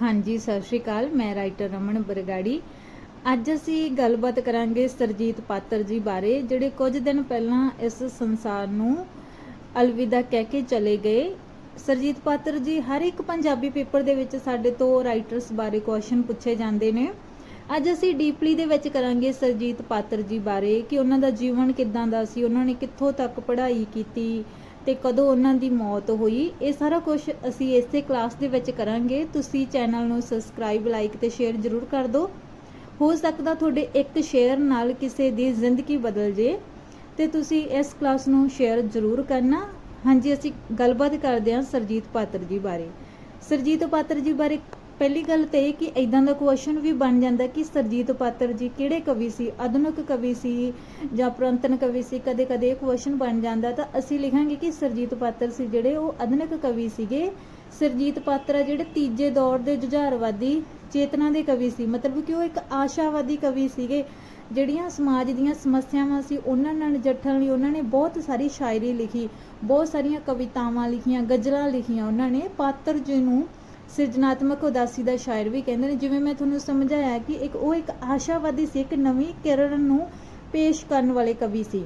ਹਾਂਜੀ, ਸਤਿ ਸ਼੍ਰੀ ਅਕਾਲ। ਮੈਂ ਰਾਈਟਰ ਰਮਨ ਬਰਗਾੜੀ। ਅੱਜ ਅਸੀਂ ਗੱਲਬਾਤ ਕਰਾਂਗੇ ਸਰਜੀਤ ਪਾਤਰ ਜੀ ਬਾਰੇ, ਜਿਹੜੇ ਕੁਝ ਦਿਨ ਪਹਿਲਾਂ ਇਸ ਸੰਸਾਰ ਨੂੰ ਅਲਵਿਦਾ ਕਹਿ ਕੇ ਚਲੇ ਗਏ। ਸਰਜੀਤ ਪਾਤਰ ਜੀ, ਹਰ ਇੱਕ ਪੰਜਾਬੀ ਪੇਪਰ ਦੇ ਵਿੱਚ ਸਾਡੇ ਤੋਂ ਰਾਈਟਰਸ ਬਾਰੇ ਕੁਐਸਚਨ ਪੁੱਛੇ ਜਾਂਦੇ ਨੇ। ਅੱਜ ਅਸੀਂ ਡੀਪਲੀ ਦੇ ਵਿੱਚ ਕਰਾਂਗੇ ਸਰਜੀਤ ਪਾਤਰ ਜੀ ਬਾਰੇ, ਕਿ ਉਹਨਾਂ ਦਾ ਜੀਵਨ ਕਿੱਦਾਂ ਦਾ ਸੀ, ਉਹਨਾਂ ਨੇ ਕਿੱਥੋਂ ਤੱਕ ਪੜ੍ਹਾਈ ਕੀਤੀ ਤੇ ਕਦੋਂ ਉਹਨਾਂ ਦੀ ਮੌਤ ਹੋਈ, ਇਹ ਸਾਰਾ ਕੁਝ ਅਸੀਂ ਇਸੇ ਕਲਾਸ ਦੇ ਵਿੱਚ ਕਰਾਂਗੇ। ਤੁਸੀਂ ਚੈਨਲ ਨੂੰ ਸਬਸਕ੍ਰਾਈਬ ਲਾਈਕ ਤੇ ਸ਼ੇਅਰ ਜ਼ਰੂਰ ਕਰ ਦਿਓ। ਹੋ ਸਕਦਾ ਤੁਹਾਡੇ ਇੱਕ ਸ਼ੇਅਰ ਨਾਲ ਕਿਸੇ ਦੀ ਜ਼ਿੰਦਗੀ ਬਦਲ ਜੇ ਤੇ ਤੁਸੀਂ ਇਸ ਕਲਾਸ ਨੂੰ ਸ਼ੇਅਰ ਜ਼ਰੂਰ ਕਰਨਾ। ਹਾਂਜੀ, ਅਸੀਂ ਗੱਲਬਾਤ ਕਰਦੇ ਹਾਂ ਸਰਜੀਤ ਪਾਤਰ ਜੀ ਬਾਰੇ। ਸਰਜੀਤ ਪਾਤਰ ਜੀ ਬਾਰੇ ਪਹਿਲੀ ਗੱਲ ਤੇ ਇਹ ਕਿ ਇਦਾਂ ਦਾ ਕੁਐਸਚਨ ਵੀ ਬਣ ਜਾਂਦਾ ਕਿ ਸਰਜੀਤ ਪਾਤਰ ਜੀ ਕਿਹੜੇ ਕਵੀ ਸੀ, ਆਧੁਨਿਕ ਕਵੀ ਸੀ ਜਾਂ ਪੁਰਾਤਨ ਕਵੀ ਸੀ ਕਦੇ ਕਦੇ ਇਹ ਕੁਐਸਚਨ ਬਣ ਜਾਂਦਾ ਤਾਂ ਅਸੀਂ ਲਿਖਾਂਗੇ ਕਿ ਸਰਜੀਤ ਪਾਤਰ ਸੀ ਜਿਹੜੇ ਉਹ ਆਧੁਨਿਕ ਕਵੀ ਸੀਗੇ। ਸਰਜੀਤ ਪਾਤਰ ਆ ਜਿਹੜੇ ਤੀਜੇ ਦੌਰ ਦੇ ਜੁਝਾਰਵਾਦੀ, ਚੇਤਨਾ ਦੇ ਕਵੀ ਸੀ। ਮਤਲਬ ਕਿ ਉਹ ਇੱਕ ਆਸ਼ਾਵਾਦੀ ਕਵੀ ਸੀਗੇ ਜਿਹੜੀਆਂ ਸਮਾਜ ਦੀਆਂ ਸਮੱਸਿਆਵਾਂ ਸੀ, ਉਹਨਾਂ ਨਾਲ ਨਜਿੱਠਣ ਲਈ ਉਹਨਾਂ ਨੇ ਬਹੁਤ ਸਾਰੀ ਸ਼ਾਇਰੀ ਲਿਖੀ, ਬਹੁਤ ਸਾਰੀਆਂ ਕਵਿਤਾਵਾਂ ਲਿਖੀਆਂ, ਗਜ਼ਲਾਂ ਲਿਖੀਆਂ ਉਹਨਾਂ ਨੇ। ਪਾਤਰ ਜੀ ਨੂੰ ਸਿਰਜਣਾਤਮਕ ਉਦਾਸੀ ਦਾ ਸ਼ਾਇਰ ਵੀ ਕਹਿੰਦੇ ਨੇ। ਜਿਵੇਂ ਮੈਂ ਤੁਹਾਨੂੰ ਸਮਝਾਇਆ ਕਿ ਇੱਕ ਉਹ ਇੱਕ ਆਸ਼ਾਵਾਦੀ ਸੀ, ਇੱਕ ਨਵੀਂ ਕਿਰਨ ਨੂੰ ਪੇਸ਼ ਕਰਨ ਵਾਲੇ ਕਵੀ ਸੀ।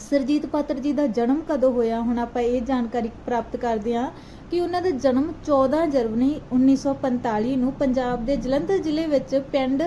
ਸਰਜੀਤ ਪਾਤਰ ਜੀ ਦਾ ਜਨਮ ਕਦੋਂ ਹੋਇਆ? ਹੁਣ ਆਪਾਂ ਇਹ ਜਾਣਕਾਰੀ ਪ੍ਰਾਪਤ ਕਰਦੇ ਹਾਂ ਕਿ ਉਹਨਾਂ ਦਾ ਜਨਮ 14 ਜਨਵਰੀ 1945 ਨੂੰ ਪੰਜਾਬ ਦੇ ਜਲੰਧਰ ਜ਼ਿਲ੍ਹੇ ਵਿੱਚ ਪਿੰਡ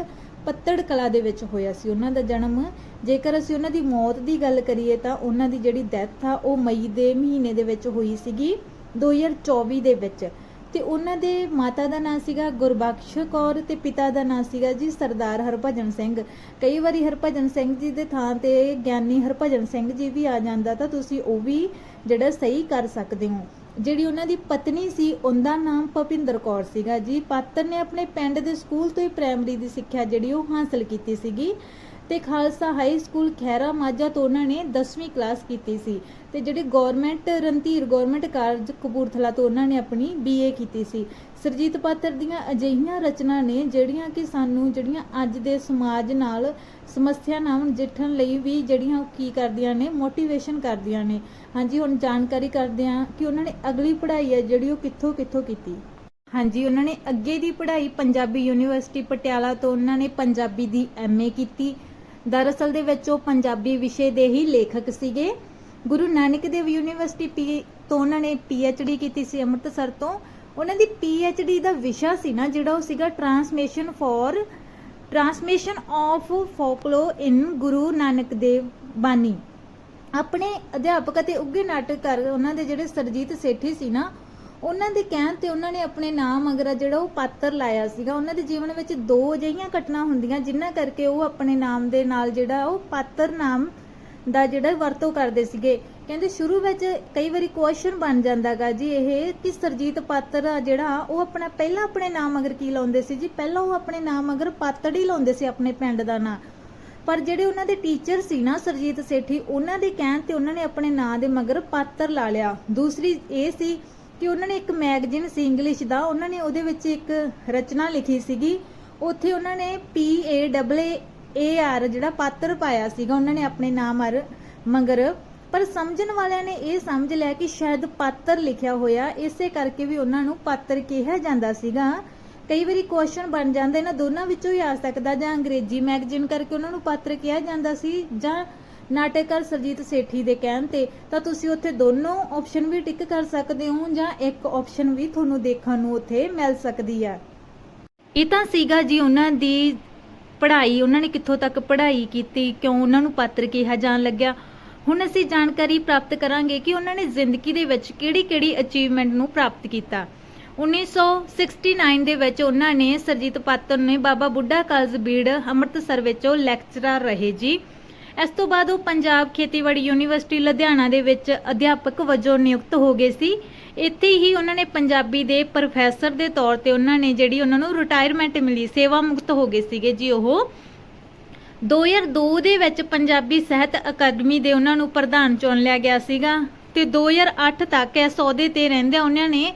ਪੱਤੜ ਕਲਾ ਦੇ ਵਿੱਚ ਹੋਇਆ ਸੀ। ਉਹਨਾਂ ਦਾ ਜਨਮ, ਜੇਕਰ ਅਸੀਂ ਉਹਨਾਂ ਦੀ ਮੌਤ ਦੀ ਗੱਲ ਕਰੀਏ ਤਾਂ ਉਹਨਾਂ ਦੀ ਜਿਹੜੀ ਡੈਥ ਆ, ਉਹ ਮਈ ਦੇ ਮਹੀਨੇ ਦੇ ਵਿੱਚ ਹੋਈ ਸੀਗੀ 2024 ਦੇ ਵਿੱਚ। ਤੇ ਉਹਨਾਂ ਦੇ ਮਾਤਾ ਦਾ ਨਾਂ ਸੀਗਾ ਗੁਰਬਖਸ਼ ਕੌਰ ਤੇ ਪਿਤਾ ਦਾ ਨਾਂ ਸੀਗਾ ਜੀ ਸਰਦਾਰ ਹਰਭਜਨ ਸਿੰਘ। ਕਈ ਵਾਰੀ ਹਰਭਜਨ ਸਿੰਘ ਜੀ ਦੇ ਥਾਂ ਤੇ ਗਿਆਨੀ ਹਰਭਜਨ ਸਿੰਘ ਜੀ ਵੀ ਆ ਜਾਂਦਾ ਤਾਂ ਤੁਸੀਂ ਉਹ ਵੀ ਜਿਹੜਾ ਸਹੀ ਕਰ ਸਕਦੇ ਹੋ। ਜਿਹੜੀ ਉਹਨਾਂ ਦੀ ਪਤਨੀ ਸੀ, ਉਹਦਾ ਨਾਮ ਭਪਿੰਦਰ ਕੌਰ ਸੀਗਾ ਜੀ। ਪਾਤਰ ਨੇ ਆਪਣੇ ਪਿੰਡ ਦੇ ਸਕੂਲ ਤੋਂ ਹੀ ਪ੍ਰਾਇਮਰੀ ਦੀ ਸਿੱਖਿਆ ਜਿਹੜੀ ਉਹ ਹਾਸਲ ਕੀਤੀ ਸੀਗੀ। ਤੇ ਖਾਲਸਾ ਹਾਈ ਸਕੂਲ ਖੈਰਾ ਮਾਝਾ ਤੋਂ ਉਹਨਾਂ ਨੇ 10ਵੀਂ ਕਲਾਸ ਕੀਤੀ ਸੀ ਤੇ ਜਿਹੜੇ government Randhir government college Kapurthala ਤੋਂ ਉਹਨਾਂ ਨੇ ਆਪਣੀ ਬੀਏ ਕੀਤੀ ਸੀ। ਸਰਜੀਤ ਪਾਤਰ ਦੀਆਂ ਅਜਿਹੀਆਂ ਰਚਨਾ ਨੇ ਜਿਹੜੀਆਂ ਕਿ ਸਾਨੂੰ ਜਿਹੜੀਆਂ ਅੱਜ ਦੇ ਸਮਾਜ ਨਾਲ ਸਮੱਸਿਆ ਨਾਲ ਨਜਿੱਠਣ ਲਈ ਵੀ ਜਿਹੜੀਆਂ ਉਹ ਕੀ ਕਰਦੀਆਂ ਨੇ ਮੋਟੀਵੇਸ਼ਨ ਕਰਦੀਆਂ ਨੇ। ਹਾਂਜੀ, ਹੁਣ ਜਾਣਕਾਰੀ ਕਰਦੇ ਹਾਂ ਕਿ ਉਹਨਾਂ ਨੇ ਅਗਲੀ ਪੜ੍ਹਾਈ ਹੈ ਜਿਹੜੀ ਉਹ ਕਿੱਥੋਂ ਕਿੱਥੋਂ ਕੀਤੀ। ਹਾਂਜੀ, ਉਹਨਾਂ ਨੇ ਅੱਗੇ ਦੀ ਪੜ੍ਹਾਈ ਪੰਜਾਬੀ ਯੂਨੀਵਰਸਿਟੀ ਪਟਿਆਲਾ ਤੋਂ ਉਹਨਾਂ ਨੇ ਪੰਜਾਬੀ ਦੀ ਐਮਏ ਕੀਤੀ। ਦਰਅਸਲ ਦੇ ਵਿੱਚ ਉਹ ਪੰਜਾਬੀ ਵਿਸ਼ੇ ਦੇ ਹੀ ਲੇਖਕ ਸੀਗੇ। ਗੁਰੂ ਨਾਨਕ ਦੇਵ ਯੂਨੀਵਰਸਿਟੀ ਪੀ ਤੋਂ ਉਹਨਾਂ ਨੇ ਡੀ ਕੀਤੀ ਸੀ ਅੰਮ੍ਰਿਤਸਰ ਤੋਂ। ਉਹਨਾਂ ਦੀ ਡੀ ਦਾ ਵਿਸ਼ਾ ਸੀ ਨਾ, ਜਿਹੜਾ ਉਹ ਸੀਗਾ transmission for transmission of folklore in Guru Nanak Dev bani. ਆਪਣੇ ਅਧਿਆਪਕ ਅਤੇ ਉੱਘੇ ਨਾਟਕਕਾਰ ਉਹਨਾਂ ਦੇ ਜਿਹੜੇ ਸਰਜੀਤ ਸੇਠੀ ਸੀ ਨਾ ਉਹਨਾਂ ਦੇ ਕਹਿਣ ਤੇ ਉਹਨਾਂ ਨੇ ਆਪਣੇ ਨਾਮ ਅਗਰ ਜਿਹੜਾ ਉਹ ਪਾਤਰ ਲਾਇਆ ਸੀਗਾ, ਉਹਨਾਂ ਦੇ ਜੀਵਨ ਵਿੱਚ ਦੋ ਅਜਿਹੀਆਂ ਘਟਨਾ ਹੁੰਦੀਆਂ ਜਿਨ੍ਹਾਂ ਕਰਕੇ ਉਹ ਆਪਣੇ ਨਾਮ ਦੇ ਨਾਲ ਜਿਹੜਾ ਉਹ ਪਾਤਰ ਨਾਮ ਦਾ ਜਿਹੜਾ ਵਰਤੋਂ ਕਰਦੇ ਸੀਗੇ। ਕਹਿੰਦੇ ਸ਼ੁਰੂ ਵਿੱਚ ਕਈ ਵਾਰੀ ਕੁਐਸਚਨ ਬਣ ਜਾਂਦਾਗਾ ਜੀ ਇਹ ਕਿ ਸਰਜੀਤ ਪਾਤਰ ਆ ਜਿਹੜਾ, ਉਹ ਆਪਣਾ ਪਹਿਲਾਂ ਆਪਣੇ ਨਾਮ ਅਗਰ ਕੀ ਲਾਉਂਦੇ ਸੀ ਜੀ? ਪਹਿਲਾਂ ਉਹ ਆਪਣੇ ਨਾਮ ਅਗਰ ਪਾਤੜ ਹੀ ਲਾਉਂਦੇ ਸੀ ਆਪਣੇ ਪਿੰਡ ਦਾ ਨਾਂ। ਪਰ ਜਿਹੜੇ ਉਹਨਾਂ ਦੇ ਟੀਚਰ ਸੀ ਨਾ ਸਰਜੀਤ ਸੇਠੀ, ਉਹਨਾਂ ਦੇ ਕਹਿਣ ਤੇ ਉਹਨਾਂ ਨੇ ਆਪਣੇ ਨਾਂ ਦੇ ਮਗਰ ਪਾਤਰ ਲਾ ਲਿਆ। ਦੂਸਰੀ ਇਹ ਸੀ ਕਿ ਉਹਨਾਂ ਨੇ ਇੱਕ ਮੈਗਜ਼ੀਨ ਸੀ ਇੰਗਲਿਸ਼ ਦਾ, ਉਹਨਾਂ ਨੇ ਉਹਦੇ ਵਿੱਚ ਇੱਕ ਰਚਨਾ ਲਿਖੀ ਸੀਗੀ। ਉੱਥੇ ਉਹਨਾਂ ਨੇ ਪੀ ਏ ਡਬਲ ਏ ਆਰ ਜਿਹੜਾ ਪਾਤਰ ਪਾਇਆ ਸੀਗਾ, ਉਹਨਾਂ ਨੇ ਆਪਣੇ ਨਾਮ ਅਰ ਮਗਰ। ਪਰ ਸਮਝਣ ਵਾਲਿਆਂ ਨੇ ਇਹ ਸਮਝ ਲਿਆ ਕਿ ਸ਼ਾਇਦ ਪਾਤਰ ਲਿਖਿਆ ਹੋਇਆ, ਇਸੇ ਕਰਕੇ ਵੀ ਉਹਨਾਂ ਨੂੰ ਪਾਤਰ ਕਿਹਾ ਜਾਂਦਾ ਸੀਗਾ। ਕਈ ਵਾਰੀ ਕੁਐਸਚਨ ਬਣ ਜਾਂਦੇ ਨਾ, ਦੋਨਾਂ ਵਿੱਚੋਂ ਹੀ ਆ ਸਕਦਾ, ਜਾਂ ਅੰਗਰੇਜ਼ੀ ਮੈਗਜ਼ੀਨ ਕਰਕੇ ਉਹਨਾਂ ਨੂੰ ਪਾਤਰ ਕਿਹਾ ਜਾਂਦਾ ਸੀ, ਜਾਂ ਨਾਟਕਕਾਰ ਸਰਜੀਤ ਸੇਠੀ ਦੇ ਕਹਿਣ ਤੇ ਤਾਂ ਤੁਸੀਂ ਉੱਥੇ ਦੋਨੋਂ ਆਪਸ਼ਨ ਵੀ ਟਿਕ ਕਰ ਸਕਦੇ ਹੋ ਜਾਂ ਇੱਕ ਆਪਸ਼ਨ ਵੀ ਤੁਹਾਨੂੰ ਦੇਖਣ ਨੂੰ ਉੱਥੇ ਮਿਲ ਸਕਦੀ ਹੈ। ਇਹ ਤਾਂ ਸੀਗਾ ਜੀ ਉਹਨਾਂ ਦੀ ਪੜ੍ਹਾਈ, ਉਹਨਾਂ ਨੇ ਕਿੱਥੋਂ ਤੱਕ ਪੜ੍ਹਾਈ ਕੀਤੀ, ਕਿਉਂ ਉਹਨਾਂ ਨੂੰ ਪਾਤਰ ਕਿਹਾ ਜਾਣ ਲੱਗਿਆ। ਹੁਣ ਅਸੀਂ ਜਾਣਕਾਰੀ ਪ੍ਰਾਪਤ ਕਰਾਂਗੇ ਕਿ ਉਹਨਾਂ ਨੇ ਜ਼ਿੰਦਗੀ ਦੇ ਵਿੱਚ ਕਿਹੜੀ-ਕਿਹੜੀ ਅਚੀਵਮੈਂਟ ਨੂੰ ਪ੍ਰਾਪਤ ਕੀਤਾ। 1969 ਦੇ ਵਿੱਚ ਉਹਨਾਂ ਨੇ ਸਰਜੀਤ ਪਾਤਰ ਨੇ ਬਾਬਾ ਬੁੱਢਾ ਕਾਲਜ ਬੀੜ ਅੰਮ੍ਰਿਤਸਰ ਵਿੱਚੋਂ ਉਹ ਲੈਕਚਰਰ ਰਹੇ ਜੀ। ਇਸ ਤੋਂ ਬਾਅਦ ਉਹ ਪੰਜਾਬ ਖੇਤੀਬਾੜੀ ਯੂਨੀਵਰਸਿਟੀ ਲੁਧਿਆਣਾ ਦੇ ਵਿੱਚ ਅਧਿਆਪਕ ਵਜੋਂ ਨਿਯੁਕਤ ਹੋ ਗਏ ਸੀ। ਇੱਥੇ ਹੀ ਉਹਨਾਂ ਨੇ ਪੰਜਾਬੀ ਦੇ ਪ੍ਰੋਫੈਸਰ ਦੇ ਤੌਰ ਤੇ ਉਹਨਾਂ ਨੇ ਜਿਹੜੀ ਉਹਨਾਂ ਨੂੰ ਰਿਟਾਇਰਮੈਂਟ ਮਿਲੀ, ਸੇਵਾ ਮੁਕਤ ਹੋ ਗਏ ਸੀਗੇ ਜੀ ਉਹ। 2002 ਦੇ ਵਿੱਚ ਪੰਜਾਬੀ ਸਾਹਿਤ ਅਕਾਦਮੀ ਦੇ ਉਹਨਾਂ ਨੂੰ ਪ੍ਰਧਾਨ ਚੁਣ ਲਿਆ ਗਿਆ ਸੀਗਾ ਤੇ 2008 ਤੱਕ ਇਸ ਅਹੁਦੇ ਤੇ ਰਹਿੰਦਿਆਂ ਉਹਨਾਂ ਨੇ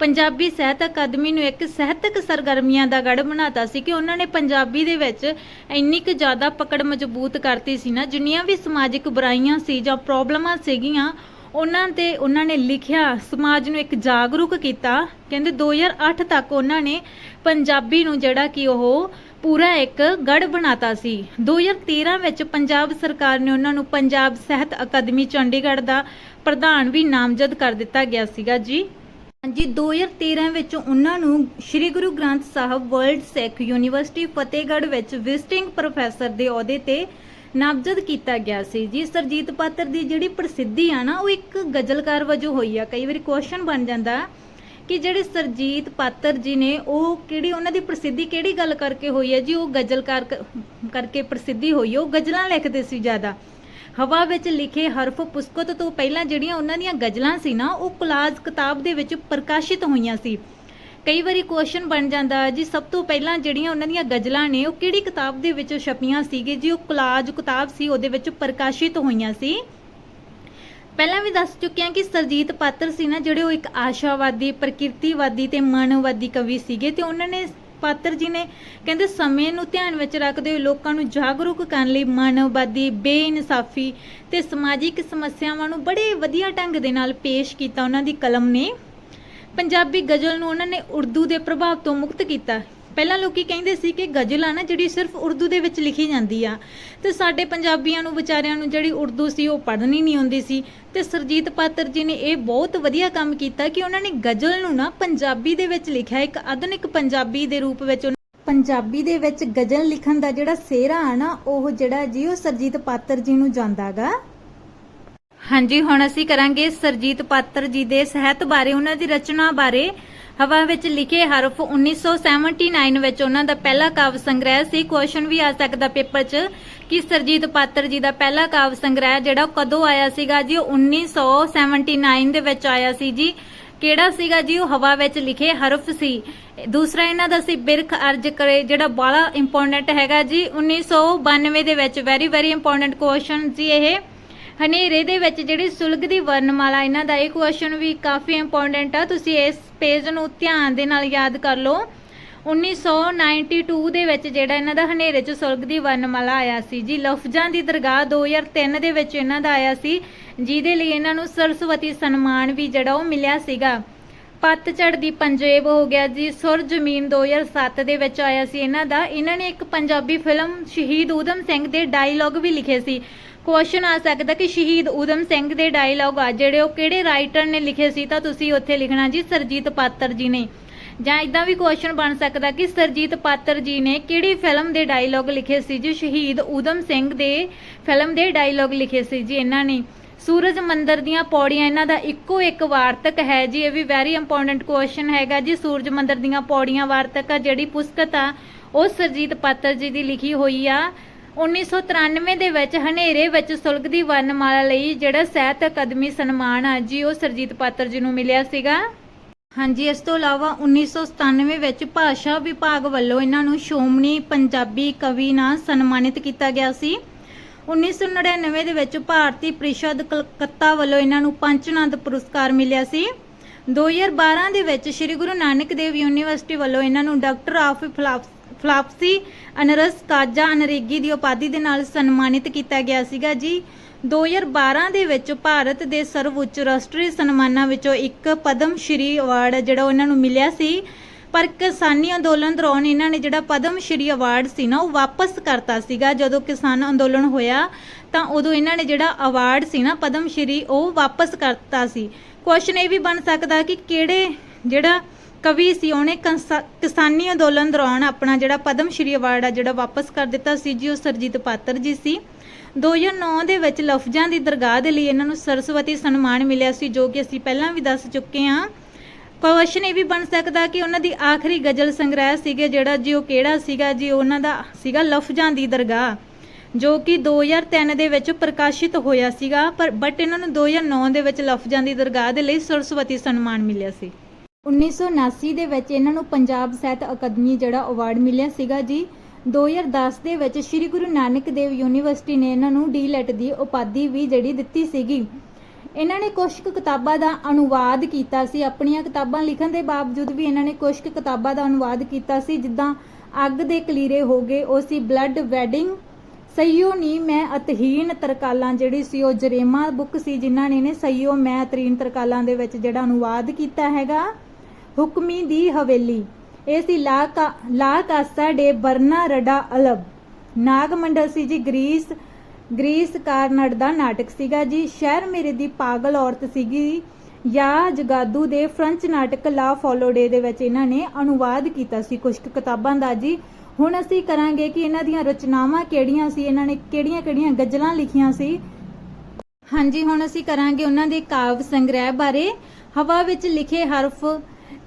ਪੰਜਾਬੀ ਸਾਹਿਤ ਅਕਾਦਮੀ ਨੂੰ ਇੱਕ ਸਾਹਿਤਕ ਸਰਗਰਮੀਆਂ ਦਾ ਗੜ ਬਣਾਤਾ ਸੀ ਕਿ ਉਹਨਾਂ ਨੇ ਪੰਜਾਬੀ ਦੇ ਵਿੱਚ ਇੰਨੀ ਕੁ ਜ਼ਿਆਦਾ ਪਕੜ ਮਜ਼ਬੂਤ ਕਰਤੀ ਸੀ ਨਾ। ਜਿੰਨੀਆਂ ਵੀ ਸਮਾਜਿਕ ਬੁਰਾਈਆਂ ਸੀ ਜਾਂ ਪ੍ਰੋਬਲਮਾਂ ਸੀਗੀਆਂ, ਉਹਨਾਂ ਤੇ ਉਹਨਾਂ ਨੇ ਲਿਖਿਆ, ਸਮਾਜ ਨੂੰ ਇੱਕ ਜਾਗਰੂਕ ਕੀਤਾ। ਕਹਿੰਦੇ 2008 ਤੱਕ ਉਹਨਾਂ ਨੇ ਪੰਜਾਬੀ ਨੂੰ ਜਿਹੜਾ ਕਿ ਉਹ ਪੂਰਾ ਇੱਕ ਗੜ ਬਣਾਤਾ ਸੀ। 2013 ਵਿੱਚ ਪੰਜਾਬ ਸਰਕਾਰ ਨੇ ਉਹਨਾਂ ਨੂੰ ਪੰਜਾਬ ਸਾਹਿਤ ਅਕਾਦਮੀ ਚੰਡੀਗੜ੍ਹ ਦਾ ਪ੍ਰਧਾਨ ਵੀ ਨਾਮਜ਼ਦ ਕਰ ਦਿੱਤਾ ਗਿਆ ਸੀਗਾ। ਜੀ ਹਾਂਜੀ 2013 ਵਿੱਚ ਉਹਨਾਂ ਨੂੰ ਸ੍ਰੀ ਗੁਰੂ ਗ੍ਰੰਥ ਸਾਹਿਬ ਵਰਲਡ ਸਿੱਖ ਯੂਨੀਵਰਸਿਟੀ ਫਤਿਹਗੜ੍ਹ ਵਿੱਚ ਵਿਜ਼ਿਟਿੰਗ ਪ੍ਰੋਫੈਸਰ ਦੇ ਅਹੁਦੇ ਤੇ ਨਾਮਜ਼ਦ ਕੀਤਾ ਗਿਆ ਸੀ। ਜੀ, ਸਰਜੀਤ ਪਾਤਰ ਦੀ ਜਿਹੜੀ ਪ੍ਰਸਿੱਧੀ ਆ ਨਾ, ਉਹ ਇੱਕ ਗਜ਼ਲਕਾਰ ਵਜੋਂ ਹੋਈ ਆ। ਕਈ ਵਾਰੀ ਕੁਐਸਚਨ ਬਣ ਜਾਂਦਾ ਕਿ ਜਿਹੜੇ ਸਰਜੀਤ ਪਾਤਰ ਜੀ ਨੇ, ਉਹ ਕਿਹੜੀ, ਉਹਨਾਂ ਦੀ ਪ੍ਰਸਿੱਧੀ ਕਿਹੜੀ ਗੱਲ ਕਰਕੇ ਹੋਈ ਹੈ? ਜੀ, ਉਹ ਗਜ਼ਲਕਾਰ ਕ- ਕਰਕੇ ਪ੍ਰਸਿੱਧੀ ਹੋਈ ਹੈ ਉਹ ਗਜ਼ਲਾਂ ਲਿਖਦੇ ਸੀ ਜ਼ਿਆਦਾ। ਹਵਾ ਵਿੱਚ ਲਿਖੇ ਹਰਫ ਪੁਸਤਕ ਤੋਂ ਪਹਿਲਾਂ ਜਿਹੜੀਆਂ ਉਹਨਾਂ ਦੀਆਂ ਗਜ਼ਲਾਂ ਸੀ ਨਾ, ਉਹ ਕੁਲਾਜ਼ ਕਿਤਾਬ ਦੇ ਵਿੱਚ ਪ੍ਰਕਾਸ਼ਿਤ ਹੋਈਆਂ ਸੀ। ਕਈ ਵਾਰੀ ਕੁਐਸਚਨ ਬਣ ਜਾਂਦਾ, ਜੀ ਸਭ ਤੋਂ ਪਹਿਲਾਂ ਜਿਹੜੀਆਂ ਉਹਨਾਂ ਦੀਆਂ ਗਜ਼ਲਾਂ ਨੇ, ਉਹ ਕਿਹੜੀ ਕਿਤਾਬ ਦੇ ਵਿੱਚ ਛਪੀਆਂ ਸੀਗੇ ਜੀ, ਉਹ ਕੁਲਾਜ਼ ਕਿਤਾਬ ਸੀ, ਉਹਦੇ ਵਿੱਚ ਪ੍ਰਕਾਸ਼ਿਤ ਹੋਈਆਂ ਸੀ। ਪਹਿਲਾਂ ਵੀ ਦੱਸ ਚੁੱਕੇ ਹਾਂ ਕਿ ਸਰਜੀਤ ਪਾਤਰ ਸੀ ਨਾ, ਜਿਹੜੇ ਉਹ ਇੱਕ ਆਸ਼ਾਵਾਦੀ, ਪ੍ਰਕਿਰਤੀਵਾਦੀ ਤੇ ਮਨਵਾਦੀ ਕਵੀ ਸੀਗੇ ਤੇ ਉਹਨਾਂ ਨੇ ਪਾਤਰ ਜੀ ਨੇ ਕਹਿੰਦੇ ਸਮੇਂ ਨੂੰ ਧਿਆਨ ਵਿੱਚ ਰੱਖਦੇ ਹੋਏ ਲੋਕਾਂ ਨੂੰ ਜਾਗਰੂਕ ਕਰਨ ਲਈ ਮਨਵਾਦੀ ਬੇਇਨਸਾਫੀ ਤੇ ਸਮਾਜਿਕ ਸਮੱਸਿਆਵਾਂ ਨੂੰ ਬੜੇ ਵਧੀਆ ਢੰਗ ਦੇ ਨਾਲ ਪੇਸ਼ ਕੀਤਾ ਉਹਨਾਂ ਦੀ ਕਲਮ ਨੇ। ਪੰਜਾਬੀ ਗਜ਼ਲ ਨੂੰ ਉਹਨਾਂ ਨੇ ਉਰਦੂ ਦੇ ਪ੍ਰਭਾਵ ਤੋਂ ਮੁਕਤ ਕੀਤਾ। ਪਹਿਲਾਂ ਲੋਕੀ ਕਹਿੰਦੇ ਸੀ ਕਿ ਗਜ਼ਲ ਆ ਨਾ ਜਿਹੜੀ ਸਿਰਫ ਉਰਦੂ ਦੇ ਵਿੱਚ ਲਿਖੀ ਜਾਂਦੀ ਆ, ਤੇ ਸਾਡੇ ਪੰਜਾਬੀਆਂ ਨੂੰ, ਵਿਚਾਰਿਆਂ ਨੂੰ ਜਿਹੜੀ ਉਰਦੂ ਸੀ ਉਹ ਪੜ੍ਹਨੀ ਨਹੀਂ ਆਉਂਦੀ ਸੀ। ਤੇ ਸਰਜੀਤ ਪਾਤਰ ਜੀ ਨੇ ਇਹ ਬਹੁਤ ਵਧੀਆ ਕੰਮ ਕੀਤਾ ਕਿ ਉਹਨਾਂ ਨੇ ਗਜ਼ਲ ਨੂੰ ਨਾ ਪੰਜਾਬੀ ਦੇ ਵਿੱਚ ਲਿਖਿਆ, ਇੱਕ ਆਧੁਨਿਕ ਪੰਜਾਬੀ ਦੇ ਰੂਪ ਵਿੱਚ ਉਹਨਾਂ- ਪੰਜਾਬੀ ਦੇ ਵਿੱਚ ਗਜ਼ਲ ਲਿਖਣ ਦਾ ਜਿਹੜਾ ਸਿਹਰਾ ਆ ਨਾ, ਉਹ ਜਿਹੜਾ ਜੀ, ਉਹ ਸਰਜੀਤ ਪਾਤਰ ਜੀ ਨੂੰ ਜਾਂਦਾਗਾ ਹਾਂਜੀ, ਹੁਣ ਅਸੀਂ ਕਰਾਂਗੇ ਸਰਜੀਤ ਪਾਤਰ ਜੀ ਦੇ ਸਾਹਿਤ ਬਾਰੇ, ਉਹਨਾਂ ਦੀ ਰਚਨਾ ਬਾਰੇ। ਹਵਾ ਵਿੱਚ ਲਿਖੇ ਹਰਫ 1979 ਵਿੱਚ ਉਹਨਾਂ ਦਾ ਪਹਿਲਾ ਕਾਵਿ ਸੰਗ੍ਰਹਿ ਸੀ। ਕੁਐਸਚਨ ਵੀ ਆ ਸਕਦਾ ਪੇਪਰ 'ਚ ਕਿ ਸਰਜੀਤ ਪਾਤਰ ਜੀ ਦਾ ਪਹਿਲਾ ਕਾਵਿ ਸੰਗ੍ਰਹਿ ਜਿਹੜਾ ਉਹ ਕਦੋਂ ਆਇਆ ਸੀਗਾ ਜੀ? ਉਹ 1979 ਦੇ ਵਿੱਚ ਆਇਆ ਸੀ ਜੀ। ਕਿਹੜਾ ਸੀਗਾ ਜੀ? ਉਹ ਹਵਾ ਵਿੱਚ ਲਿਖੇ ਹਰਫ ਸੀ। ਦੂਸਰਾ ਇਹਨਾਂ ਦਾ ਸੀ ਬਿਰਖ ਅਰਜ ਕਰੇ ਜਿਹੜਾ ਬੜਾ ਇੰਪੋਰਟੈਂਟ ਹੈਗਾ ਜੀ। 1992 ਦੇ ਵਿੱਚ ਵੈਰੀ ਵੈਰੀ ਇੰਪੋਰਟੈਂਟ ਕੁਐਸਚਨ ਜੀ ਇਹ। ਹਨੇਰੇ ਦੇ ਵਿੱਚ ਜਿਹੜੀ ਸੁਲਗ ਸੁਲਗਦੀ ਵਰਨਮਾਲਾ ਇਹਨਾਂ ਦਾ ਇਹ ਕੁਐਸਚਨ ਵੀ ਕਾਫੀ ਇੰਪੋਰਟੈਂਟ ਆ। ਤੁਸੀਂ ਇਸ ਪੇਜ ਨੂੰ ਧਿਆਨ ਦੇ ਨਾਲ ਯਾਦ ਕਰ ਲਓ। 1992 ਦੇ ਵਿੱਚ ਜਿਹੜਾ ਇਹਨਾਂ ਦਾ ਹਨੇਰੇ 'ਚ ਸੁਲਗਦੀ ਵਰਨਮਾਲਾ ਆਇਆ ਸੀ। ਜੀ, ਲਫ਼ਜ਼ਾਂ ਦੀ ਦਰਗਾਹ 2003 ਦੇ ਵਿੱਚ ਇਹਨਾਂ ਦਾ ਆਇਆ ਸੀ, ਜਿਹਦੇ ਲਈ ਇਹਨਾਂ ਨੂੰ ਸਰਸਵਤੀ ਸਨਮਾਨ ਵੀ ਜਿਹੜਾ ਉਹ ਮਿਲਿਆ ਸੀਗਾ। ਪੱਤਝੜ ਦੀ ਪੰਜੇਬ ਹੋ ਗਿਆ ਜੀ, ਸੁਰ ਜ਼ਮੀਨ 2007 ਦੇ ਵਿੱਚ ਆਇਆ ਸੀ ਇਹਨਾਂ ਦਾ। ਇਹਨਾਂ ਨੇ ਇੱਕ ਪੰਜਾਬੀ ਫਿਲਮ ਸ਼ਹੀਦ ਊਧਮ ਸਿੰਘ ਦੇ ਡਾਇਲੌਗ ਵੀ ਲਿਖੇ ਸੀ। ਕੁਐਸਚਨ ਆ ਸਕਦਾ ਕਿ ਸ਼ਹੀਦ ਊਧਮ ਸਿੰਘ ਦੇ ਡਾਇਲੌਗ ਆ, ਜਿਹੜੇ ਉਹ ਕਿਹੜੇ ਰਾਈਟਰ ਨੇ ਲਿਖੇ ਸੀ ਤਾਂ ਤੁਸੀਂ ਉੱਥੇ ਲਿਖਣਾ ਜੀ, ਸਰਜੀਤ ਪਾਤਰ ਜੀ ਨੇ। ਜਾਂ ਇਦਾਂ ਵੀ ਕੁਐਸਚਨ ਬਣ ਸਕਦਾ ਕਿ ਸਰਜੀਤ ਪਾਤਰ ਜੀ ਨੇ ਕਿਹੜੀ ਫਿਲਮ ਦੇ ਡਾਇਲੌਗ ਲਿਖੇ ਸੀ ਜੀ? ਸ਼ਹੀਦ ਊਧਮ ਸਿੰਘ ਦੇ ਫਿਲਮ ਦੇ ਡਾਇਲੌਗ ਲਿਖੇ ਸੀ ਜੀ ਇਹਨਾਂ ਨੇ। ਸੂਰਜ ਮੰਦਰ ਦੀਆਂ ਪੌੜੀਆਂ, ਇਹਨਾਂ ਦਾ ਇੱਕੋ ਇੱਕ ਵਾਰਤਕ ਹੈ ਜੀ, ਇਹ ਵੀ ਵੈਰੀ ਇੰਪੋਰਟੈਂਟ ਕੁਐਸਚਨ ਹੈਗਾ ਜੀ। ਸੂਰਜ ਮੰਦਰ ਦੀਆਂ ਪੌੜੀਆਂ ਵਾਰਤਕ ਆ, ਜਿਹੜੀ ਪੁਸਤਕ ਆ, ਉਹ ਸਰਜੀਤ ਪਾਤਰ ਜੀ ਦੀ ਲਿਖੀ ਹੋਈ ਆ। 1993 ਦੇ ਵਿੱਚ ਹਨੇਰੇ ਵਿੱਚ ਸੁਲਗਦੀ ਵਰਨਮਾਲਾ ਲਈ ਜਿਹੜਾ ਸਾਹਿਤ ਅਕਾਦਮੀ ਸਨਮਾਨ ਆ ਜੀ, ਉਹ ਸਰਜੀਤ ਪਾਤਰ ਜੀ ਨੂੰ ਮਿਲਿਆ ਸੀਗਾ। ਹਾਂਜੀ, ਇਸ ਤੋਂ ਇਲਾਵਾ 1997 ਵਿੱਚ ਭਾਸ਼ਾ ਵਿਭਾਗ ਵੱਲੋਂ ਇਹਨਾਂ ਨੂੰ ਸ਼ੋਮਣੀ ਪੰਜਾਬੀ ਕਵੀ ਨਾਲ ਸਨਮਾਨਿਤ ਕੀਤਾ ਗਿਆ ਸੀ। 1999 ਦੇ ਵਿੱਚ ਭਾਰਤੀ ਪ੍ਰੀਸ਼ਦ ਕਲਕੱਤਾ ਵੱਲੋਂ ਇਹਨਾਂ ਨੂੰ ਪੰਚਨੰਦ ਪੁਰਸਕਾਰ ਮਿਲਿਆ ਸੀ। 2012 ਦੇ ਵਿੱਚ ਸ੍ਰੀ ਗੁਰੂ ਨਾਨਕ ਦੇਵ ਯੂਨੀਵਰਸਿਟੀ ਵੱਲੋਂ ਇਹਨਾਂ ਨੂੰ ਡਾਕਟਰ ਆਫ ਫਲਾਪਸੀ, ਅਨਰਸ ਕਾਜਾ ਅਨਰੇਗੀ ਦੀ ਉਪਾਧੀ ਦੇ ਨਾਲ ਸਨਮਾਨਿਤ ਕੀਤਾ ਗਿਆ ਸੀਗਾ ਜੀ। 2012 ਦੇ ਵਿੱਚ ਭਾਰਤ ਦੇ ਸਰਵਉੱਚ ਰਾਸ਼ਟਰੀ ਸਨਮਾਨਾਂ ਵਿੱਚੋਂ ਇੱਕ ਪਦਮ ਸ਼੍ਰੀ ਅਵਾਰਡ ਜਿਹੜਾ ਉਹਨਾਂ ਨੂੰ ਮਿਲਿਆ ਸੀ। ਪਰ ਕਿਸਾਨੀ ਅੰਦੋਲਨ ਦੌਰਾਨ ਇਹਨਾਂ ਨੇ ਜਿਹੜਾ ਪਦਮ ਸ਼੍ਰੀ ਅਵਾਰਡ ਸੀ ਨਾ, ਉਹ ਵਾਪਸ ਕਰਤਾ ਸੀਗਾ। ਜਦੋਂ ਕਿਸਾਨ ਅੰਦੋਲਨ ਹੋਇਆ, ਤਾਂ ਉਦੋਂ ਇਹਨਾਂ ਨੇ ਜਿਹੜਾ ਅਵਾਰਡ ਸੀ ਨਾ, ਪਦਮ ਸ਼੍ਰੀ, ਉਹ ਵਾਪਸ ਕਰਤਾ ਸੀ। ਕੁਐਸਚਨ ਇਹ ਵੀ ਬਣ ਸਕਦਾ ਕਿ ਕਿਹੜੇ ਜਿਹੜਾ ਕਵੀ ਸੀ, ਉਹਨੇ ਕੰਸਾ- ਕਿਸਾਨੀ ਅੰਦੋਲਨ ਦੌਰਾਨ ਆਪਣਾ ਜਿਹੜਾ ਪਦਮ ਸ਼੍ਰੀ ਅਵਾਰਡ ਆ ਜਿਹੜਾ ਵਾਪਸ ਕਰ ਦਿੱਤਾ ਸੀ ਜੀ, ਉਹ ਸਰਜੀਤ ਪਾਤਰ ਜੀ ਸੀ। 2009 ਦੇ ਵਿੱਚ ਲਫ਼ਜ਼ਾਂ ਦੀ ਦਰਗਾਹ ਦੇ ਲਈ ਇਹਨਾਂ ਨੂੰ ਸਰਸਵਤੀ ਸਨਮਾਨ ਮਿਲਿਆ ਸੀ, ਜੋ ਕਿ ਅਸੀਂ ਪਹਿਲਾਂ ਵੀ ਦੱਸ ਚੁੱਕੇ ਹਾਂ। ਕੁਐਸਚਨ ਇਹ ਵੀ ਬਣ ਸਕਦਾ ਕਿ ਉਹਨਾਂ ਦੀ ਆਖਰੀ ਗਜ਼ਲ ਸੰਗ੍ਰਹਿ ਸੀਗੇ ਜਿਹੜਾ ਜੀ, ਉਹ ਕਿਹੜਾ ਸੀਗਾ ਜੀ? ਉਹਨਾਂ ਦਾ ਸੀਗਾ ਲਫ਼ਜ਼ਾਂ ਦੀ ਦਰਗਾਹ, ਜੋ ਕਿ 2003 ਦੇ ਵਿੱਚ ਪ੍ਰਕਾਸ਼ਿਤ ਹੋਇਆ ਸੀਗਾ, ਪਰ ਬਟ ਇਹਨਾਂ ਨੂੰ 2009 ਦੇ ਵਿੱਚ ਲਫ਼ਜ਼ਾਂ ਦੀ ਦਰਗਾਹ ਦੇ ਲਈ ਸਰਸਵਤੀ ਸਨਮਾਨ ਮਿਲਿਆ ਸੀ। 1979 ਦੇ ਵਿੱਚ ਇਹਨਾਂ ਨੂੰ ਪੰਜਾਬ ਸਾਹਿਤ ਅਕਾਦਮੀ ਜਿਹੜਾ ਅਵਾਰਡ ਮਿਲਿਆ ਸੀਗਾ ਜੀ। 2010 ਦੇ ਵਿੱਚ ਸ੍ਰੀ ਗੁਰੂ ਨਾਨਕ ਦੇਵ ਯੂਨੀਵਰਸਿਟੀ ਨੇ ਇਹਨਾਂ ਨੂੰ ਡੀਲੈਟ ਦੀ ਉਪਾਧੀ ਵੀ ਜਿਹੜੀ ਦਿੱਤੀ ਸੀਗੀ। ਇਹਨਾਂ ਨੇ ਕੁਝ ਕੁ ਕਿਤਾਬਾਂ ਦਾ ਅਨੁਵਾਦ ਕੀਤਾ ਸੀ। ਆਪਣੀਆਂ ਕਿਤਾਬਾਂ ਲਿਖਣ ਦੇ ਬਾਵਜੂਦ ਵੀ ਇਹਨਾਂ ਨੇ ਕੁਝ ਕੁ ਕਿਤਾਬਾਂ ਦਾ ਅਨੁਵਾਦ ਕੀਤਾ ਸੀ। ਜਿੱਦਾਂ ਅੱਗ ਦੇ ਕਲੀਰੇ ਹੋ ਗਏ, ਉਹ ਸੀ ਬਲੱਡ ਵੈਡਿੰਗ। ਸਈਓ ਨੀ, ਮੈਂ ਅਤਹੀਨ ਤਰਕਾਲਾਂ ਜਿਹੜੀ ਸੀ, ਉਹ ਜਰੇਮਾ ਬੁੱਕ ਸੀ, ਜਿਨ੍ਹਾਂ ਨੇ ਨੇ ਸਈਓ, ਮੈਂ ਅਤਰੀਨ ਤਰਕਾਲਾਂ ਦੇ ਵਿੱਚ ਜਿਹੜਾ ਅਨੁਵਾਦ ਕੀਤਾ ਹੈਗਾ। ਹੁਕਮੀ ਦੀ ਹਵੇਲੀ। ਇਹ ਸੀ ਲਾ ਕਾ ਲਾ ਕਾਸਾ ਡੇ ਬਰਨਾ ਰਡਾ ਅਲਬ। ਨਾਗ ਮੰਡਲ ਸੀ ਜੀ ਗ੍ਰੀਸ ਗ੍ਰੀਸ ਕਾਰਨਡ ਦਾ ਨਾਟਕ ਸੀਗਾ ਜੀ। ਸ਼ਹਿਰ ਮੇਰੇ ਦੀ ਪਾਗਲ ਔਰਤ ਸੀਗੀ। ਜਾਂ ਜਗਾਦੂ ਦੇ ਫ੍ਰੈਂਚ ਨਾਟਕ ਲਾ ਫੋਲੋਡੇ ਦੇ ਵਿੱਚ ਇਹਨਾਂ ਨੇ ਅਨੁਵਾਦ ਕੀਤਾ ਸੀ ਕੁਝ ਕਿਤਾਬਾਂ ਦਾ ਜੀ। ਹੁਣ ਅਸੀਂ ਕਰਾਂਗੇ ਕਿ ਇਹਨਾਂ ਦੀਆਂ ਰਚਨਾਵਾਂ ਕਿਹੜੀਆਂ ਸੀ? ਇਹਨਾਂ ਨੇ ਕਿਹੜੀਆਂ-ਕਿਹੜੀਆਂ ਗਜ਼ਲਾਂ ਲਿਖੀਆਂ ਸੀ? ਹਾਂਜੀ, ਹੁਣ ਅਸੀਂ ਕਰਾਂਗੇ ਉਹਨਾਂ ਦੇ ਕਾਵ ਸੰਗ੍ਰਹਿ ਬਾਰੇ। ਹਵਾ ਵਿੱਚ ਲਿਖੇ ਹਰਫ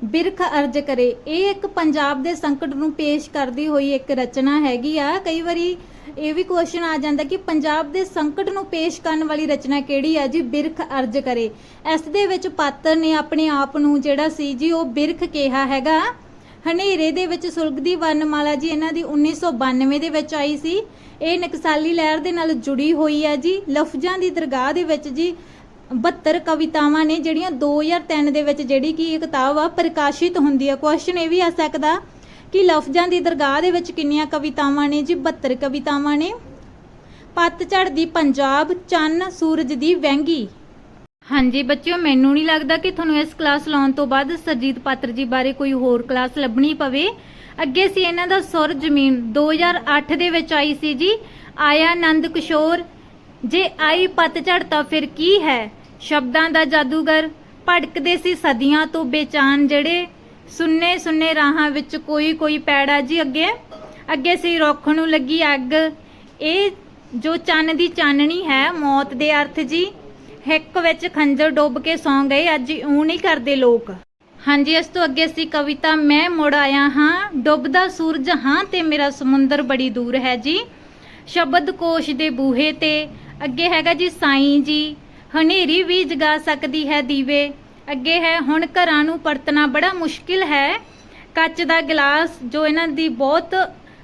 ਬਿਰਖ ਅਰਜ ਕਰੇ। ਇਹ ਇੱਕ ਪੰਜਾਬ ਦੇ ਸੰਕਟ ਨੂੰ ਪੇਸ਼ ਕਰਦੀ ਹੋਈ ਇੱਕ ਰਚਨਾ ਹੈਗੀ ਆ। ਕਈ ਵਾਰੀ ਇਹ ਵੀ ਕੁਐਸਚਨ ਆ ਜਾਂਦਾ ਕਿ ਪੰਜਾਬ ਦੇ ਸੰਕਟ ਨੂੰ ਪੇਸ਼ ਕਰਨ ਵਾਲੀ ਰਚਨਾ ਕਿਹੜੀ ਆ? ਜੀ, ਬਿਰਖ ਅਰਜ ਕਰੇ। ਇਸ ਦੇ ਵਿੱਚ ਪਾਤਰ ਨੇ ਆਪਣੇ ਆਪ ਨੂੰ ਜਿਹੜਾ ਸੀ ਜੀ, ਉਹ ਬਿਰਖ ਕਿਹਾ ਹੈਗਾ। ਹਨੇਰੇ ਦੇ ਵਿੱਚ ਸੁਲਗਦੀ ਵਰਨਮਾਲਾ ਜੀ, ਇਹਨਾਂ ਦੀ 1992 ਦੇ ਵਿੱਚ ਆਈ ਸੀ। ਇਹ ਨਕਸਾਲੀ ਲਹਿਰ ਦੇ ਨਾਲ ਜੁੜੀ ਹੋਈ ਹੈ ਜੀ। ਲਫ਼ਜ਼ਾਂ ਦੀ ਦਰਗਾਹ ਦੇ ਵਿੱਚ ਜੀ 72 ਕਵਿਤਾਵਾਂ ਨੇ ਜਿਹੜੀਆਂ 2003 ਦੇ ਵਿੱਚ ਜਿਹੜੀ ਕਿ ਇਹ ਕਿਤਾਬ ਆ, ਪ੍ਰਕਾਸ਼ਿਤ ਹੁੰਦੀ ਆ। ਕੁਐਸਚਨ ਇਹ ਵੀ ਆ ਸਕਦਾ ਕਿ ਲਫ਼ਜ਼ਾਂ ਦੀ ਦਰਗਾਹ ਦੇ ਵਿੱਚ ਕਿੰਨੀਆਂ ਕਵਿਤਾਵਾਂ ਨੇ? ਜੀ 72 ਕਵਿਤਾਵਾਂ ਨੇ। ਪੱਤਝੜ ਦੀ ਪੰਜਾਬ, ਚੰਨ ਸੂਰਜ ਦੀ ਵਹਿੰਗੀ। ਹਾਂਜੀ, ਬੱਚਿਓ, ਮੈਨੂੰ ਨਹੀਂ ਲੱਗਦਾ ਕਿ ਤੁਹਾਨੂੰ ਇਸ ਕਲਾਸ ਲਾਉਣ ਤੋਂ ਬਾਅਦ ਸਰਜੀਤ ਪਾਤਰ ਜੀ ਬਾਰੇ ਕੋਈ ਹੋਰ ਕਲਾਸ ਲੱਭਣੀ ਪਵੇ। ਅੱਗੇ ਸੀ ਇਹਨਾਂ ਦਾ ਸੁਰ ਜ਼ਮੀਨ। 2008 ਦੇ ਵਿੱਚ ਆਈ ਸੀ ਜੀ, ਆਇਆ ਆਨੰਦ ਕਿਸ਼ੋਰ। ਜੇ ਆਈ ਪਤਝੜ ਤਾਂ ਫਿਰ ਕੀ ਹੈ? ਸ਼ਬਦਾਂ ਦਾ ਜਾਦੂਗਰ ਭੜਕਦੇ ਸੀ ਸਦੀਆਂ ਤੋਂ ਬੇਚਾਨ ਜਿਹੜੇ ਸੁੰਨੇ ਸੁੰਨੇ ਰਾਹਾਂ ਵਿੱਚ ਕੋਈ ਕੋਈ ਪੈੜਾ ਜੀ ਅੱਗੇ ਅੱਗੇ ਸੀ ਰੁੱਖ ਨੂੰ ਲੱਗੀ ਅੱਗ। ਇਹ ਜੋ ਚੰਨ ਦੀ ਚਾਨਣੀ ਹੈ, ਮੌਤ ਦੇ ਅਰਥ ਜੀ, ਹਿੱਕ ਵਿੱਚ ਖੰਜਰ ਡੁੱਬ ਕੇ ਸੌਂ ਗਏ, ਅੱਜ ਊਂ ਨਹੀਂ ਕਰਦੇ ਲੋਕ। ਹਾਂਜੀ, ਇਸ ਤੋਂ ਅੱਗੇ ਸੀ ਕਵਿਤਾ, ਮੈਂ ਮੁੜ ਆਇਆ ਹਾਂ, ਡੁੱਬਦਾ ਸੂਰਜ ਹਾਂ ਤੇ ਮੇਰਾ ਸਮੁੰਦਰ ਬੜੀ ਦੂਰ ਹੈ ਜੀ। ਸ਼ਬਦ ਕੋਸ਼ ਦੇ ਬੂਹੇ ਤੇ, ਅੱਗੇ ਹੈਗਾ ਜੀ ਸਾਈਂ ਜੀ ਹਨੇਰੀ ਵੀ ਜਗਾ ਸਕਦੀ ਹੈ ਦੀਵੇ। ਅੱਗੇ ਹੈ, ਹੁਣ ਘਰਾਂ ਨੂੰ ਪਰਤਣਾ ਬੜਾ ਮੁਸ਼ਕਿਲ ਹੈ। ਕੱਚ ਦਾ ਗਲਾਸ, ਜੋ ਇਹਨਾਂ ਦੀ ਬਹੁਤ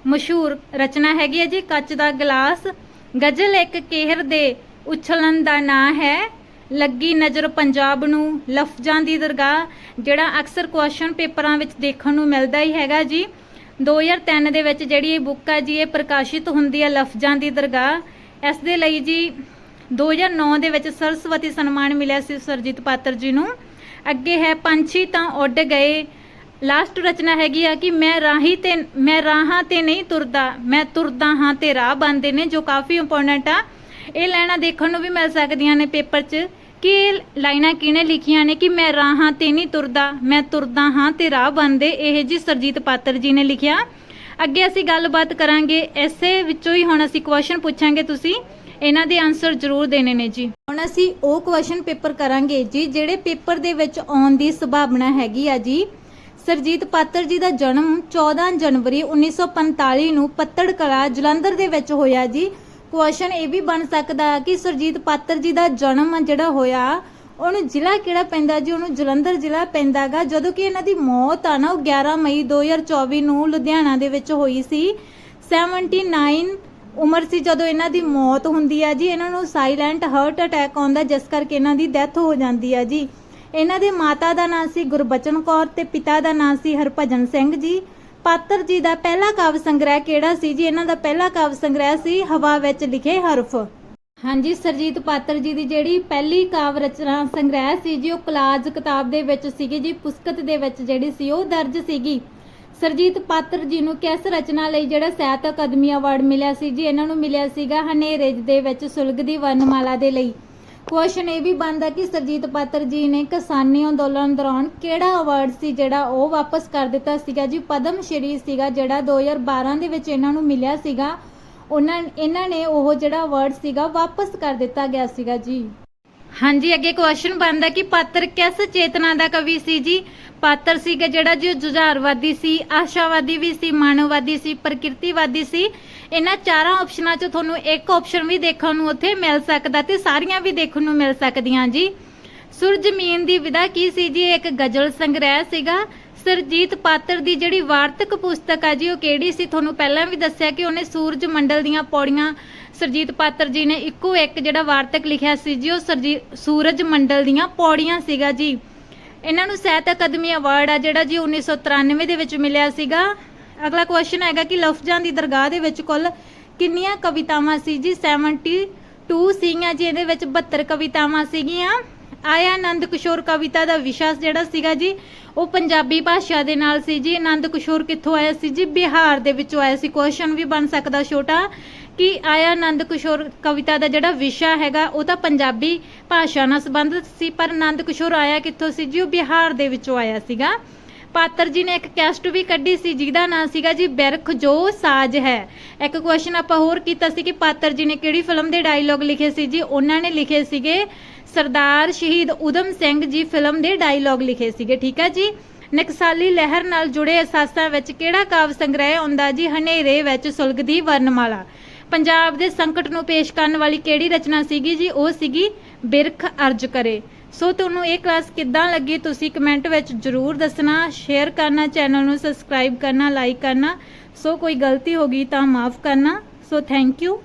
ਮਸ਼ਹੂਰ ਰਚਨਾ ਹੈਗੀ ਹੈ ਜੀ, ਕੱਚ ਦਾ ਗਲਾਸ ਗਜ਼ਲ ਇੱਕ ਕੇਹਰ ਦੇ ਉਛਲਣ ਦਾ ਨਾਂ ਹੈ। ਲੱਗੀ ਨਜ਼ਰ ਪੰਜਾਬ ਨੂੰ, ਲਫ਼ਜ਼ਾਂ ਦੀ ਦਰਗਾਹ, ਜਿਹੜਾ ਅਕਸਰ ਕੁਐਸਚਨ ਪੇਪਰਾਂ ਵਿੱਚ ਦੇਖਣ ਨੂੰ ਮਿਲਦਾ ਹੀ ਹੈਗਾ ਜੀ। 2003 ਦੇ ਵਿੱਚ ਜਿਹੜੀ ਇਹ ਬੁੱਕ ਹੈ ਜੀ, ਇਹ ਪ੍ਰਕਾਸ਼ਿਤ ਹੁੰਦੀ ਹੈ ਲਫ਼ਜ਼ਾਂ ਦੀ ਦਰਗਾਹ। ਇਸ ਦੇ ਲਈ ਜੀ 2009 ਦੇ ਵਿੱਚ ਸਰਸਵਤੀ ਸਨਮਾਨ ਮਿਲਿਆ ਸੀ ਸਰਜੀਤ ਪਾਤਰ ਜੀ ਨੂੰ। ਅੱਗੇ ਹੈ ਪੰਛੀ ਤਾਂ ਉੱਡ ਗਏ। ਲਾਸਟ ਰਚਨਾ ਹੈਗੀ ਆ ਕਿ ਮੈਂ ਰਾਹੀ ਤੇ, ਮੈਂ ਰਾਹਾਂ ਤੇ ਨਹੀਂ ਤੁਰਦਾ, ਮੈਂ ਤੁਰਦਾ ਹਾਂ ਤੇ ਰਾਹ ਬੰਦੇ ਨੇ, ਜੋ ਕਾਫੀ ਇੰਪੋਰਟੈਂਟ ਆ। ਇਹ ਲਾਈਨਾਂ ਦੇਖਣ ਨੂੰ ਵੀ ਮਿਲ ਸਕਦੀਆਂ ਨੇ ਪੇਪਰ 'ਚ। ਕਿ ਇਹ ਲਾਈਨਾਂ ਕਿਹਨੇ ਲਿਖੀਆਂ ਨੇ ਕਿ ਮੈਂ ਰਾਹਾਂ ਤੇ ਨਹੀਂ ਤੁਰਦਾ, ਮੈਂ ਤੁਰਦਾ ਹਾਂ ਤੇ ਰਾਹ ਬੰਦੇ ਇਹ ਜੀ ਸਰਜੀਤ ਪਾਤਰ ਜੀ ਨੇ ਲਿਖਿਆ। ਅੱਗੇ ਅਸੀਂ ਗੱਲਬਾਤ ਕਰਾਂਗੇ, ਐਸੇ ਵਿੱਚੋਂ ਹੀ ਹੁਣ ਅਸੀਂ ਕੁਐਸਚਨ ਪੁੱਛਾਂਗੇ ਤੁਸੀਂ। ਇਹਨਾਂ ਦੇ ਆਨਸਰ ਜ਼ਰੂਰ ਦੇਣੇ ਨੇ ਜੀ। ਹੁਣ ਅਸੀਂ ਉਹ ਕੁਐਸਚਨ ਪੇਪਰ ਕਰਾਂਗੇ ਜੀ, ਜਿਹੜੇ ਪੇਪਰ ਦੇ ਵਿੱਚ ਆਉਣ ਦੀ ਸੰਭਾਵਨਾ ਹੈਗੀ ਆ ਜੀ। ਸਰਜੀਤ ਪਾਤਰ ਜੀ ਦਾ ਜਨਮ 14 ਜਨਵਰੀ 1945 ਨੂੰ ਪੱਤੜ ਕਲਾ ਜਲੰਧਰ ਦੇ ਵਿੱਚ ਹੋਇਆ ਜੀ। ਕੁਐਸਚਨ ਇਹ ਵੀ ਬਣ ਸਕਦਾ ਕਿ ਸਰਜੀਤ ਪਾਤਰ ਜੀ ਦਾ ਜਨਮ ਆ ਜਿਹੜਾ ਹੋਇਆ, ਉਹਨੂੰ ਜ਼ਿਲ੍ਹਾ ਕਿਹੜਾ ਪੈਂਦਾ ਜੀ? ਉਹਨੂੰ ਜਲੰਧਰ ਜ਼ਿਲ੍ਹਾ ਪੈਂਦਾਗਾ, ਜਦੋਂ ਕਿ ਇਹਨਾਂ ਦੀ ਮੌਤ ਆ ਨਾ, ਉਹ 11 ਮਈ 2024 ਨੂੰ ਲੁਧਿਆਣਾ ਦੇ ਵਿੱਚ ਹੋਈ ਸੀ। 79 ਉਮਰ ਸੀ ਜਦੋਂ ਇਹਨਾਂ ਦੀ ਮੌਤ ਹੁੰਦੀ ਆ ਜੀ, ਇਹਨਾਂ ਨੂੰ ਸਾਇਲੈਂਟ ਹਾਰਟ ਅਟੈਕ ਆਉਂਦਾ, ਜਿਸ ਕਰਕੇ ਇਹਨਾਂ ਦੀ ਡੈਥ ਹੋ ਜਾਂਦੀ ਆ ਜੀ। ਇਹਨਾਂ ਦੇ ਮਾਤਾ ਦਾ ਨਾਂ ਸੀ ਗੁਰਬਚਨ ਕੌਰ ਤੇ ਪਿਤਾ ਦਾ ਨਾਂ ਸੀ ਹਰਭਜਨ ਸਿੰਘ ਜੀ। ਪਾਤਰ ਜੀ ਦਾ ਪਹਿਲਾ ਕਾਵਿ ਸੰਗ੍ਰਹਿ ਕਿਹੜਾ ਸੀ ਜੀ? ਇਹਨਾਂ ਦਾ ਪਹਿਲਾ ਕਾਵਿ ਸੰਗ੍ਰਹਿ ਸੀ ਹਵਾ ਵਿੱਚ ਲਿਖੇ ਹਰਫ। ਹਾਂਜੀ, ਸਰਜੀਤ ਪਾਤਰ ਜੀ ਦੀ ਜਿਹੜੀ ਪਹਿਲੀ ਕਾਵ ਰਚਨਾ ਸੰਗ੍ਰਹਿ ਸੀ ਜੀ, ਉਹ ਕਲਾਜ ਕਿਤਾਬ ਦੇ ਵਿੱਚ ਸੀਗੀ ਜੀ, ਪੁਸਤਕ ਦੇ ਵਿੱਚ ਜਿਹੜੀ ਸੀ ਉਹ ਦਰਜ ਸੀਗੀ। ਸਰਜੀਤ ਪਾਤਰ ਜੀ ਨੂੰ ਕਿਸ ਰਚਨਾ ਲਈ ਜਿਹੜਾ ਸਾਹਿਤ ਅਕਾਦਮੀ ਅਵਾਰਡ ਮਿਲਿਆ ਸੀ ਜੀ? ਇਹਨਾਂ ਨੂੰ ਮਿਲਿਆ ਸੀਗਾ ਹਨੇਰੇ ਦੇ ਵਿੱਚ ਸੁਲਗਦੀ ਵਰਨਮਾਲਾ ਦੇ ਲਈ। ਕੁਐਸਚਨ ਇਹ ਵੀ ਬਣਦਾ ਕਿ ਸਰਜੀਤ ਪਾਤਰ ਜੀ ਨੇ ਕਿਸਾਨੀ ਅੰਦੋਲਨ ਦੌਰਾਨ ਕਿਹੜਾ ਅਵਾਰਡ ਸੀ ਜਿਹੜਾ ਉਹ ਵਾਪਸ ਕਰ ਦਿੱਤਾ ਸੀਗਾ ਜੀ? ਪਦਮ ਸ਼੍ਰੀ ਸੀਗਾ ਜਿਹੜਾ 2012 ਦੇ ਵਿੱਚ ਇਹਨਾਂ ਨੂੰ ਮਿਲਿਆ ਸੀਗਾ। ਉਹਨਾਂ, ਇਹਨਾਂ ਨੇ ਉਹ ਜਿਹੜਾ ਅਵਾਰਡ ਸੀਗਾ ਵਾਪਸ ਕਰ ਦਿੱਤਾ ਗਿਆ ਸੀਗਾ ਜੀ। ਹਾਂਜੀ, ਅੱਗੇ ਕੁਐਸਚਨ ਬਣਦਾ ਕਿ ਪਾਤਰ ਕਿਸ ਚੇਤਨਾ ਦਾ ਕਵੀ ਸੀ ਜੀ? ਪਾਤਰ ਸੀਗਾ ਜਿਹੜਾ ਜੀ ਜੁਝਾਰਵਾਦੀ ਸੀ, ਆਸ਼ਾਵਾਦੀ ਵੀ ਸੀ, ਮਾਨਵਵਾਦੀ ਸੀ, ਪ੍ਰਕਿਰਤੀਵਾਦੀ ਸੀ। ਇਹਨਾਂ ਚਾਰਾਂ ਆਪਸ਼ਨਾਂ 'ਚ ਤੁਹਾਨੂੰ ਇੱਕ ਆਪਸ਼ਨ ਵੀ ਦੇਖਣ ਨੂੰ ਉੱਥੇ ਮਿਲ ਸਕਦਾ ਤੇ ਸਾਰੀਆਂ ਵੀ ਦੇਖਣ ਨੂੰ ਮਿਲ ਸਕਦੀਆਂ ਜੀ। ਸੁਰਜਮੀਨ ਦੀ ਵਿਦਾ ਕੀ ਸੀ ਜੀ? ਇਹ ਇੱਕ ਗਜ਼ਲ ਸੰਗ੍ਰਹਿ ਸੀਗਾ। ਸਰਜੀਤ ਪਾਤਰ ਦੀ ਜਿਹੜੀ ਵਾਰਤਕ ਪੁਸਤਕ ਆ ਜੀ, ਉਹ ਕਿਹੜੀ ਸੀ? ਤੁਹਾਨੂੰ ਪਹਿਲਾਂ ਵੀ ਦੱਸਿਆ ਕਿ ਉਹਨੇ ਸੂਰਜ ਮੰਡਲ ਦੀਆਂ ਪੌੜੀਆਂ ਸਰਜੀਤ ਪਾਤਰ ਜੀ ਨੇ ਇੱਕੋ ਇੱਕ ਜਿਹੜਾ ਵਾਰਤਕ ਲਿਖਿਆ ਸੀ ਜੀ, ਉਹ ਸਰਜੀ, ਸੂਰਜ ਮੰਡਲ ਦੀਆਂ ਪੌੜੀਆਂ ਸੀਗਾ ਜੀ। ਇਹਨਾਂ ਨੂੰ ਸਾਹਿਤ ਅਕਾਦਮੀ ਅਵਾਰਡ ਆ ਜਿਹੜਾ ਜੀ 1993 ਦੇ ਵਿੱਚ ਮਿਲਿਆ ਸੀਗਾ। ਅਗਲਾ ਕੁਐਸਚਨ ਹੈਗਾ ਕਿ ਲਫ਼ਜ਼ਾਂ ਦੀ ਦਰਗਾਹ ਦੇ ਵਿੱਚ ਕੁੱਲ ਕਿੰਨੀਆਂ ਕਵਿਤਾਵਾਂ ਸੀ ਜੀ? 72 ਸੀਗੀਆਂ ਜੀ, ਇਹਦੇ ਵਿੱਚ 72 ਕਵਿਤਾਵਾਂ ਸੀਗੀਆਂ। ਆਇਆ ਆਨੰਦ ਕਿਸ਼ੋਰ ਕਵਿਤਾ ਦਾ ਵਿਸ਼ਾ ਜਿਹੜਾ ਸੀਗਾ ਜੀ, ਉਹ ਪੰਜਾਬੀ ਭਾਸ਼ਾ ਦੇ ਨਾਲ ਸੀ ਜੀ। ਆਨੰਦ ਕਿਸ਼ੋਰ ਕਿੱਥੋਂ ਆਇਆ ਸੀ ਜੀ? ਬਿਹਾਰ ਦੇ ਵਿੱਚੋਂ ਆਇਆ ਸੀ। ਕੁਐਸਚਨ ਵੀ ਬਣ ਸਕਦਾ ਛੋਟਾ। ਕਿ ਆਇਆ ਆਨੰਦ ਕਿਸ਼ੋਰ ਕਵਿਤਾ ਦਾ ਜਿਹੜਾ ਵਿਸ਼ਾ ਹੈਗਾ, ਉਹ ਤਾਂ ਪੰਜਾਬੀ ਭਾਸ਼ਾ ਨਾਲ ਸੰਬੰਧਿਤ ਸੀ, ਪਰ ਆਨੰਦ ਕਿਸ਼ੋਰ ਆਇਆ ਕਿੱਥੋਂ ਸੀ ਜੀ? ਉਹ ਬਿਹਾਰ ਦੇ ਵਿੱਚੋਂ ਆਇਆ ਸੀਗਾ। ਪਾਤਰ ਜੀ ਨੇ ਇੱਕ ਕੈਸਟ ਵੀ ਕੱਢੀ ਸੀ, ਜਿਹਦਾ ਨਾਮ ਸੀਗਾ ਜੀ ਬਿਰਖ ਜੋ ਸਾਜ ਹੈ। ਇੱਕ ਕੁਐਸਚਨ ਆਪਾਂ ਹੋਰ ਕੀਤਾ ਸੀ ਕਿ ਪਾਤਰ ਜੀ ਨੇ ਕਿਹੜੀ ਫਿਲਮ ਦੇ ਡਾਇਲੋਗ ਲਿਖੇ ਸੀ ਜੀ? ਉਹਨਾਂ ਨੇ ਲਿਖੇ ਸੀਗੇ ਸਰਦਾਰ ਸ਼ਹੀਦ ਉਦਮ ਸਿੰਘ ਜੀ ਫਿਲਮ ਦੇ ਡਾਇਲੋਗ ਲਿਖੇ ਸੀਗੇ, ਠੀਕ ਹੈ ਜੀ? ਨਕਸਾਲੀ ਲਹਿਰ ਨਾਲ ਜੁੜੇ ਅਹਿਸਾਸਾਂ ਵਿੱਚ ਕਿਹੜਾ ਕਾਵਿ ਸੰਗ੍ਰਹਿ ਆਉਂਦਾ ਜੀ? ਹਨੇਰੇ ਵਿੱਚ ਸੁਲਗਦੀ ਵਰਨਮਾਲਾ। ਪੰਜਾਬ ਦੇ ਸੰਕਟ ਨੂੰ ਪੇਸ਼ ਕਰਨ ਵਾਲੀ ਕਿਹੜੀ ਰਚਨਾ ਸੀਗੀ ਜੀ? ਉਹ ਸੀਗੀ ਬਿਰਖ ਅਰਜ ਕਰੇ। ਸੋ ਤੁਹਾਨੂੰ ਇਹ ਕਲਾਸ ਕਿੱਦਾਂ ਲੱਗੀ? ਤੁਸੀਂ ਕਮੈਂਟ ਵਿੱਚ ਜਰੂਰ ਦੱਸਣਾ ਸ਼ੇਅਰ ਕਰਨਾ ਚੈਨਲ ਨੂੰ ਸਬਸਕ੍ਰਾਈਬ ਕਰਨਾ ਲਾਈਕ ਕਰਨਾ। ਸੋ ਕੋਈ ਗਲਤੀ ਹੋ ਗਈ ਤਾਂ ਮਾਫ ਕਰਨਾ। So thank you